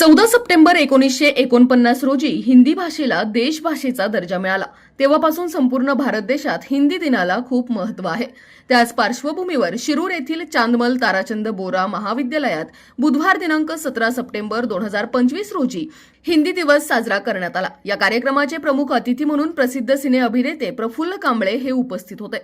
चौदा सप्टेंबर एकोणीसशे एकोणपन्नास रोजी हिंदी भाषेला देशभाषेचा दर्जा मिळाला. तेव्हापासून संपूर्ण भारत देशात हिंदी दिनाला खूप महत्त्व आहे. त्याच पार्श्वभूमीवर शिरूर येथील चांदमल ताराचंद बोरा महाविद्यालयात बुधवार दिनांक सतरा सप्टेंबर दोन हजार पंचवीस रोजी हिंदी दिवस साजरा करण्यात आला. या कार्यक्रमाचे प्रमुख अतिथी म्हणून प्रसिद्ध सिने अभिनेते प्रफुल्ल कांबळे हे उपस्थित होते.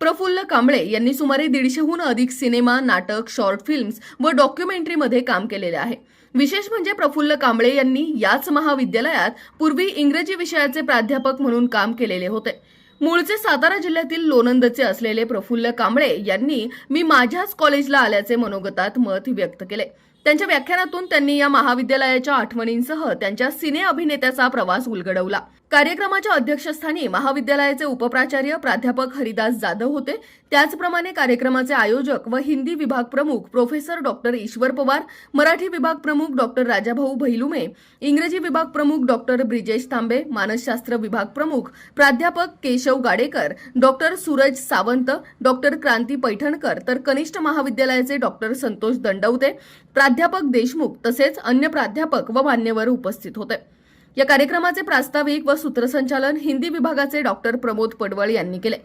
प्रफुल्ल कांबळे यांनी सुमारे दीडशेहून अधिक सिनेमा नाटक शॉर्ट फिल्म्स व डॉक्युमेंटरीमध्ये काम केलेले आहे. विशेष म्हणजे प्रफुल्ल कांबळे यांनी याच महाविद्यालयात पूर्वी इंग्रजी विषयाचे प्राध्यापक म्हणून काम केलेले होते. मूळचे सातारा जिल्ह्यातील लोणंदचे असलेले प्रफुल्ल कांबळे यांनी मी माझ्याच कॉलेजला आल्याचे मनोगतात मत व्यक्त केले. त्यांच्या व्याख्यानातून त्यांनी या महाविद्यालयाच्या आठवणींसह त्यांच्या सिने अभिनेत्याचा प्रवास उलगडवला. कार्यक्रमाच्या अध्यक्षस्थानी महाविद्यालयाचे उपप्राचार्य प्राध्यापक हरिदास जाधव होते. त्याचप्रमाणे कार्यक्रमाचे आयोजक व हिंदी विभाग प्रमुख प्रोफेसर डॉक्टर ईश्वर पवार मराठी विभाग प्रमुख डॉक्टर राजाभाऊ भैलुमे इंग्रजी विभाग प्रमुख डॉक्टर ब्रिजेश तांबे मानसशास्त्र विभाग प्रमुख प्राध्यापक केशव गाडेकर डॉक्टर सूरज सावंत डॉक्टर क्रांती पैठणकर तर कनिष्ठ महाविद्यालयाचे डॉक्टर संतोष दंडवते. प्राध्यापक देशमुख तसेच अन्य प्राध्यापक व मान्यवर उपस्थित होते. या कार्यक्रमाचे प्रास्ताविक व सूत्रसंचालन हिंदी विभागाचे डॉक्टर प्रमोद पडवळ यांनी केले.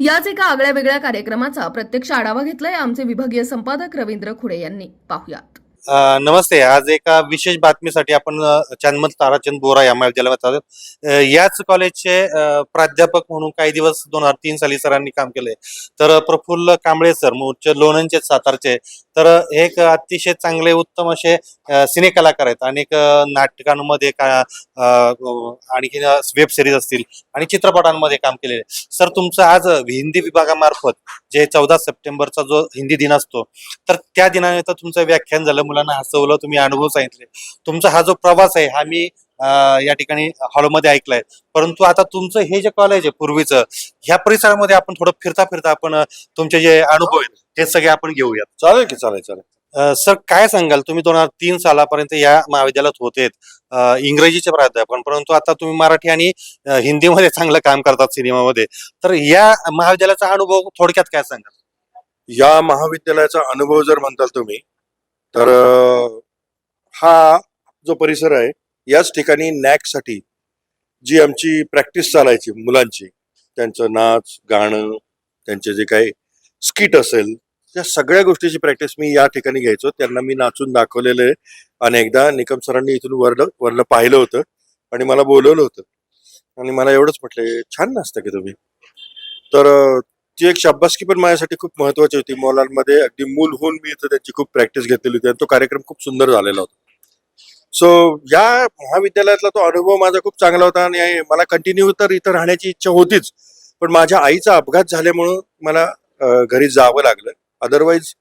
याच एका आगळ्या वेगळ्या कार्यक्रमाचा प्रत्यक्ष आढावा घेतलाय आमचे विभागीय संपादक रवींद्र खुडे यांनी. पाहुयात. नमस्ते. आज एका विशेष बातमीसाठी आपण अ, चांदमल ताराचंद बोरा या महाविद्यालयात आलो याच कॉलेजचे प्राध्यापक म्हणून काही दिवस दोन हजार तीन साली सरांनी काम केले तर प्रफुल्ल कांबळे सर मूळचे लोणंदचे सातारचे. तर हे एक अतिशय चांगले उत्तम असे सिने कलाकार आहेत. अनेक नाटकांमध्ये का आणखी वेब सिरीज असतील आणि चित्रपटांमध्ये काम केलेले. सर तुमचं आज हिंदी विभागामार्फत जे चौदा सप्टेंबरचा जो हिंदी दिन असतो तर त्या दिनानिमित्त तुमचं व्याख्यान झालं. मुलांना हसवलं तुम्ही अनुभव सांगितले. तुमचा हा जो प्रवास आहे हा मी या ठिकाणी हॉलमध्ये ऐकलाय. परंतु आता तुमचं हे जे कॉलेज आहे पूर्वीचं ह्या परिसरामध्ये आपण थोडं फिरता फिरता आपण तुमचे जे अनुभव आहेत ते सगळे आपण घेऊयात. चालेल की चालेल चालेल. सर काय सांगाल? तुम्ही दोन हजार तीन सालापर्यंत या महाविद्यालयात होते. इंग्रजीचे प्राध्यापक. परंतु आता तुम्ही मराठी आणि हिंदीमध्ये चांगलं काम करतात सिनेमामध्ये. तर या महाविद्यालयाचा अनुभव थोडक्यात काय सांगाल? या महाविद्यालयाचा अनुभव जर म्हणताल तुम्ही तर हा जो परिसर आहे याच ठिकाणी नॅकसाठी जी आमची प्रॅक्टिस चालायची मुलांची त्यांचं नाच गाणं त्यांचे जे काही स्किट असेल त्या सगळ्या गोष्टीची प्रॅक्टिस मी या ठिकाणी घ्यायचो. त्यांना मी नाचून दाखवलेलं आहे निकम सरांनी इथून वरलं वरलं पाहिलं होतं आणि मला बोलवलं होतं. आणि मला एवढंच म्हटले छान नाचतं की तुम्ही. तर ती एक शाब्बासकी पण माझ्यासाठी खूप महत्वाची होती. मॉलांमध्ये अगदी मूल होऊन मी इथं त्यांची खूप प्रॅक्टिस घेतलेली होती आणि तो कार्यक्रम खूप सुंदर झालेला होता. सो या महाविद्यालयातला तो अनुभव माझा खूप चांगला होता आणि मला कंटिन्यू तर इथं राहण्याची इच्छा होतीच. पण माझ्या आईचा अपघात झाल्यामुळं मला घरी जावं लागलं. अदरवाईज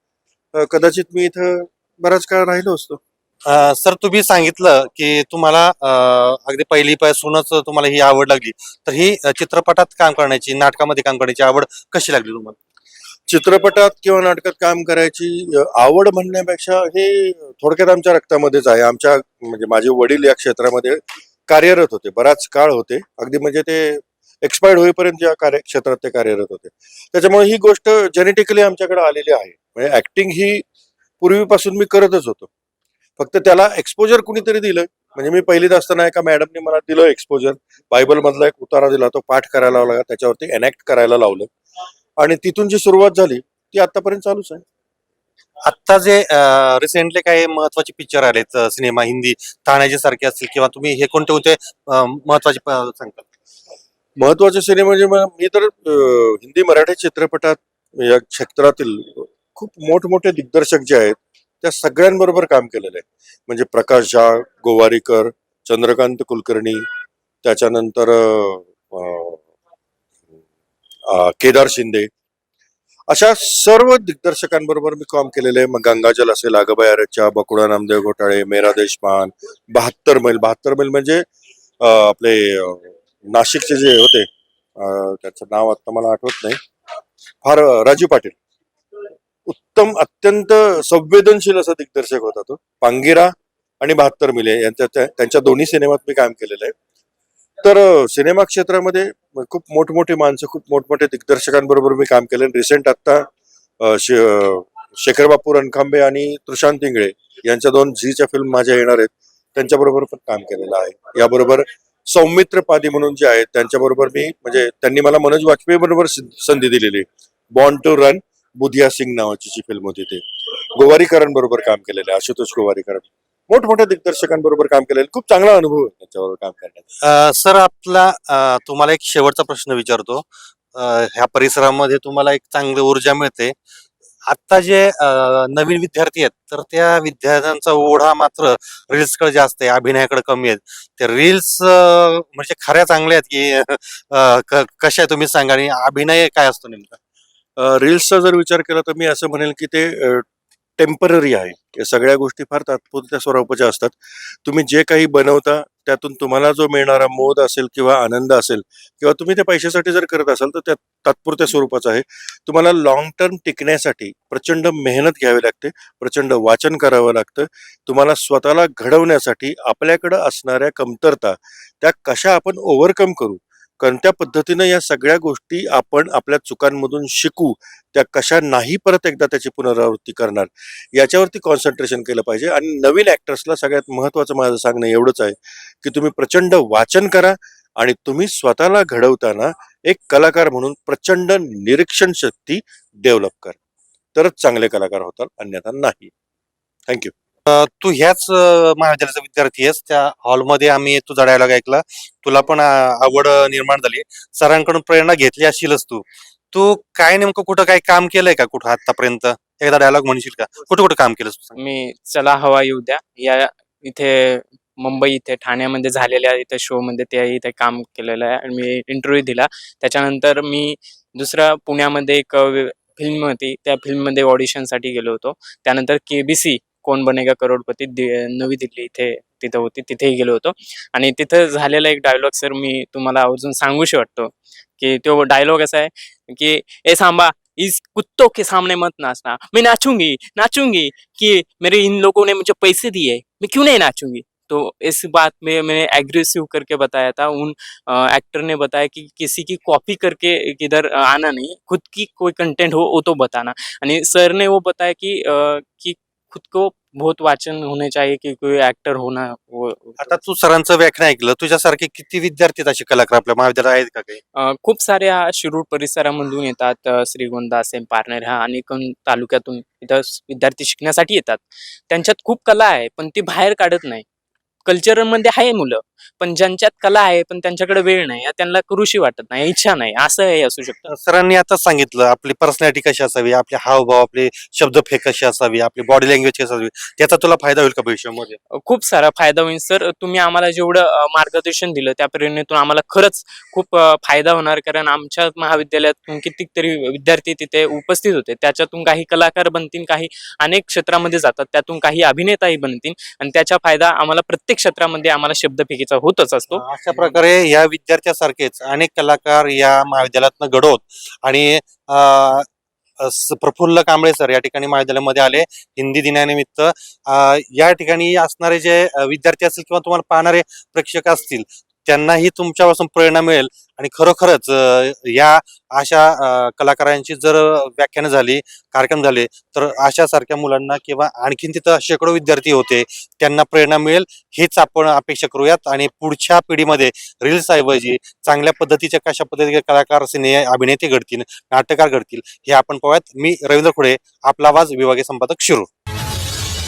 कदाचित मी इथं बराच काळ राहिलो असतो. सर तुम्ही सांगितलं की तुम्हाला अगदी पहिलीपासूनच तुम्हाला ही आवड लागली. तर ही चित्रपटात काम करण्याची नाटकामध्ये काम करण्याची आवड कशी लागली तुम्हाला? चित्रपटात किंवा नाटकात काम करायची आवड म्हणण्यापेक्षा हे थोडक्यात आमच्या रक्तामध्येच आहे. आमच्या म्हणजे माझे वडील या क्षेत्रामध्ये कार्यरत होते. बराच काळ होते. अगदी म्हणजे ते एक्सपायर्ड होईपर्यंत या कार्य क्षेत्रात ते कार्यरत होते. त्याच्यामुळे ही गोष्ट जेनेटिकली आमच्याकडे आलेली आहे. म्हणजे ऍक्टिंग ही पूर्वीपासून मी करतच होतो. फक्त त्याला एक्सपोजर कुणीतरी दिलं म्हणजे मी पहिलीत असताना एका मॅडमने मला दिलं एक्सपोजर बायबल मधला एक उतारा दिला तो पाठ करायला लावला त्याच्यावरती एनॅक्ट करायला लावलं. आणि तिथून जी सुरुवात झाली ती आतापर्यंत चालूच आहे. आत्ता जे रिसेंटली काही महत्त्वाचे पिक्चर आलेत सिनेमा हिंदी ताण्याचे सारखे असतील किंवा तुम्ही हे कोणते कोणते महत्त्वाचे सांगता? महत्त्वाचे सिनेमा म्हणजे मी तर हिंदी मराठी चित्रपटात या क्षेत्रातील खूप मोठमोठे दिग्दर्शक जे आहेत त्या सगळ्यांबरोबर काम केलेलं आहे. म्हणजे प्रकाश झा गोवारीकर चंद्रकांत कुलकर्णी त्याच्यानंतर केदार शिंदे. अशा सर्व दिग्दर्शकांबरोबर मी काम केलेलं आहे. मग गंगाजल असेल आगबाई अरेच्या बकुळा नामदेव घोटाळे मेरा देशपान बहात्तर मैल. बहात्तर मैल म्हणजे आपले नाशिकचे जे होते त्याचं नाव आता मला आठवत नाही. फार राजीव राजू पाटील. उत्तम अत्यंत संवेदनशील असा दिग्दर्शक होता तो. पांगिरा आणि बहात्तर मिले यांच्या त्यांच्या दोन्ही सिनेमात मी काम केलेलं आहे. तर सिनेमा क्षेत्रामध्ये खूप मोठमोठी माणसं खूप मोठमोठे दिग्दर्शकांबरोबर मी काम केलं. रिसेंट आता शेखर बापू रणखांबे आणि तुषांत इंगळे यांच्या दोन झीच्या फिल्म माझ्या येणार आहेत. त्यांच्याबरोबर पण काम केलेलं आहे. याबरोबर सौमित्र पादी म्हणून जे आहेत त्यांच्याबरोबर मी म्हणजे त्यांनी मला मनोज वाजपेयी बरोबर संधी दिलेली बॉन्ड टू रन बुधिया सिंग नावाची जी फिल्म होती ती. गोवारीकरण बरोबर काम केलेलं आहे आशुतोष गोवारीकरण मोठमोठ्या दिग्दर्शकांबरोबर काम केलेलं खूप चांगला अनुभव आहे त्यांच्याबरोबर काम करण्यात सर आपला तुम्हाला एक शेवटचा प्रश्न विचारतो. ह्या परिसरामध्ये तुम्हाला एक चांगली ऊर्जा मिळते. आता जे नवीन विद्यार्थी आहेत तर त्या विद्यार्थ्यांचा ओढा मात्र रील्सकडे जास्त आहे अभिनयाकडे कमी आहेत. ते रील्स म्हणजे खऱ्या चांगल्या आहेत की कशा आहे तुम्ही सांगा आणि अभिनय काय असतो नेमका? रील्सचा जर विचार केला तर मी असं म्हणेल की ते टेंपररी आहे. या सगळ्या गोष्टी फार तात्पुरत्या स्वरूपाच्या असतात. तुम्ही जे काही बनवता त्यातून तुम्हाला जो मिळणारा मोद असेल किंवा आनंद असेल किंवा तुम्ही ते पैशासाठी जर करत असाल तर त्या तात्पुरत्या स्वरूपाचं आहे. तुम्हाला लॉंग टर्म टिकण्यासाठी प्रचंड मेहनत घ्यावी लागते प्रचंड वाचन करावं लागतं. तुम्हाला स्वतःला घडवण्यासाठी आपल्याकडं असणाऱ्या कमतरता त्या कशा आपण ओव्हरकम करू कोणत्या पद्धतीनं या सगळ्या गोष्टी आपण आपल्या चुकांमधून शिकू त्या कशा नाही परत एकदा त्याची पुनरावृत्ती करणार याच्यावरती कॉन्सन्ट्रेशन केलं पाहिजे. आणि नवीन ॲक्टर्सला सगळ्यात महत्त्वाचं माझं सांगणं एवढंच आहे की तुम्ही प्रचंड वाचन करा आणि तुम्ही स्वतःला घडवताना एक कलाकार म्हणून प्रचंड निरीक्षण शक्ती डेव्हलप करा. तरच चांगले कलाकार होतात अन्यथा नाही. थँक्यू तू ह्याच महाविद्यालयाचा विद्यार्थी आहेस. त्या हॉलमध्ये आम्ही तुझा डायलॉग ऐकला. तुला पण आवड निर्माण झाली. सरांकडून प्रेरणा घेतली असशीलच तू. तू काय नेमकं कुठं काय काम केलंय का कुठं आतापर्यंत एकदा डायलॉग म्हणशील का? कुठं कुठं काम केलं मी चला हवा येऊ द्या. या इथे मुंबई इथे ठाण्यामध्ये झालेल्या इथे शो मध्ये ते इथे काम केलेलं आहे आणि मी इंटरव्ह्यू दिला. त्याच्यानंतर मी दुसरा पुण्यामध्ये एक फिल्म होती. त्या फिल्ममध्ये ऑडिशनसाठी गेलो होतो. त्यानंतर केबीसी कोण बनेगा करोडपती दि- नवी दिल्ली इथे तिथं होती तिथेही गेलो होतो. आणि तिथं झालेला एक डायलॉग सर मी तुम्हाला अजून सांगूशी वाटतो की तो डायलॉग असा आहे की ए सांबा इस कुत्तों के सामने मत नाचना मैं नाचूंगी नाचूंगी कि मेरे इन लोगों ने मुझे पैसे दिए मैं क्यों नहीं नाचूंगी? तो इस बात में मैंने एग्रेसिव करके बताया था उन एक्टर ने बताया कि किसी की कॉपी करके किधर आना नहीं खुद की कोई कंटेंट हो वो तो बताना। आणि सर ने वो बताया कि अ, कि खुद को बहुत वाचन होने चाहिए कि कोई एक्टर होना वो आता तू सरांचं व्याख्यान ऐकलं तुझ्यासारखे किती विद्यार्थी आहेत असे कलाकार आपल्या महाविद्यालयात आहेत का काही? अ, खूप साऱ्या शिरूर परिसरामधून येतात अ, श्रीगोंदा असेल पारनेर ह्या अनेक तालुक्यातून इथं स- विद्यार्थी शिकण्यासाठी येतात. त्यांच्यात खूप कला आहे पण ती बाहेर काढत नाही. कल्चरलमध्ये आहे मुलं. पण ज्यांच्यात कला आहे पण त्यांच्याकडे वेळ नाही त्यांना करूशी वाटत नाही इच्छा नाही असं हे असू शकतं. सरांनी आता सांगितलं आपली पर्सनॅलिटी कशी असावी आपले हावभाव आपले शब्दफेक कशी असावी आपली बॉडी लँग्वेज कशी असावी त्याचा तुला फायदा होईल का भविष्यामध्ये? खूप सारा फायदा होईल सर. तुम्ही आम्हाला जेवढं मार्गदर्शन दिलं त्या प्रेरणेतून आम्हाला खरंच खूप फायदा होणार कारण आमच्या महाविद्यालयातून कितीतरी विद्यार्थी तिथे उपस्थित होते. त्याच्यातून काही कलाकार बनतील काही अनेक क्षेत्रामध्ये जातात त्यातून काही अभिनेताही बनतील आणि त्याचा फायदा आम्हाला प्रत्येक क्षेत्रामध्ये आम्हाला शब्दफेकीचा होतच असतो. अशा प्रकारे या विद्यार्थ्यासारखेच अनेक कलाकार या महाविद्यालयातनं घडवत आणि प्रफुल्ल कांबळे सर या ठिकाणी महाविद्यालयामध्ये आले. हिंदी दिनानिमित्त या ठिकाणी असणारे जे विद्यार्थी असतील किंवा तुम्हाला पाहणारे प्रेक्षक असतील त्यांनाही तुमच्यापासून प्रेरणा मिळेल. आणि खरोखरच या अशा कलाकारांची जर व्याख्यानं झाली कार्यक्रम झाले तर अशा सारख्या मुलांना किंवा आणखीन तिथं शेकडो विद्यार्थी होते त्यांना प्रेरणा मिळेल हेच आपण अपेक्षा करूयात. आणि पुढच्या पिढीमध्ये रील्स ऐवजी चांगल्या पद्धतीच्या कशा पद्धतीचे कलाकार सिने अभिनेते घडतील नाटककार घडतील हे आपण पाहूयात. मी रवींद्र खुडे आपला आवाज विभागीय संपादक शिरू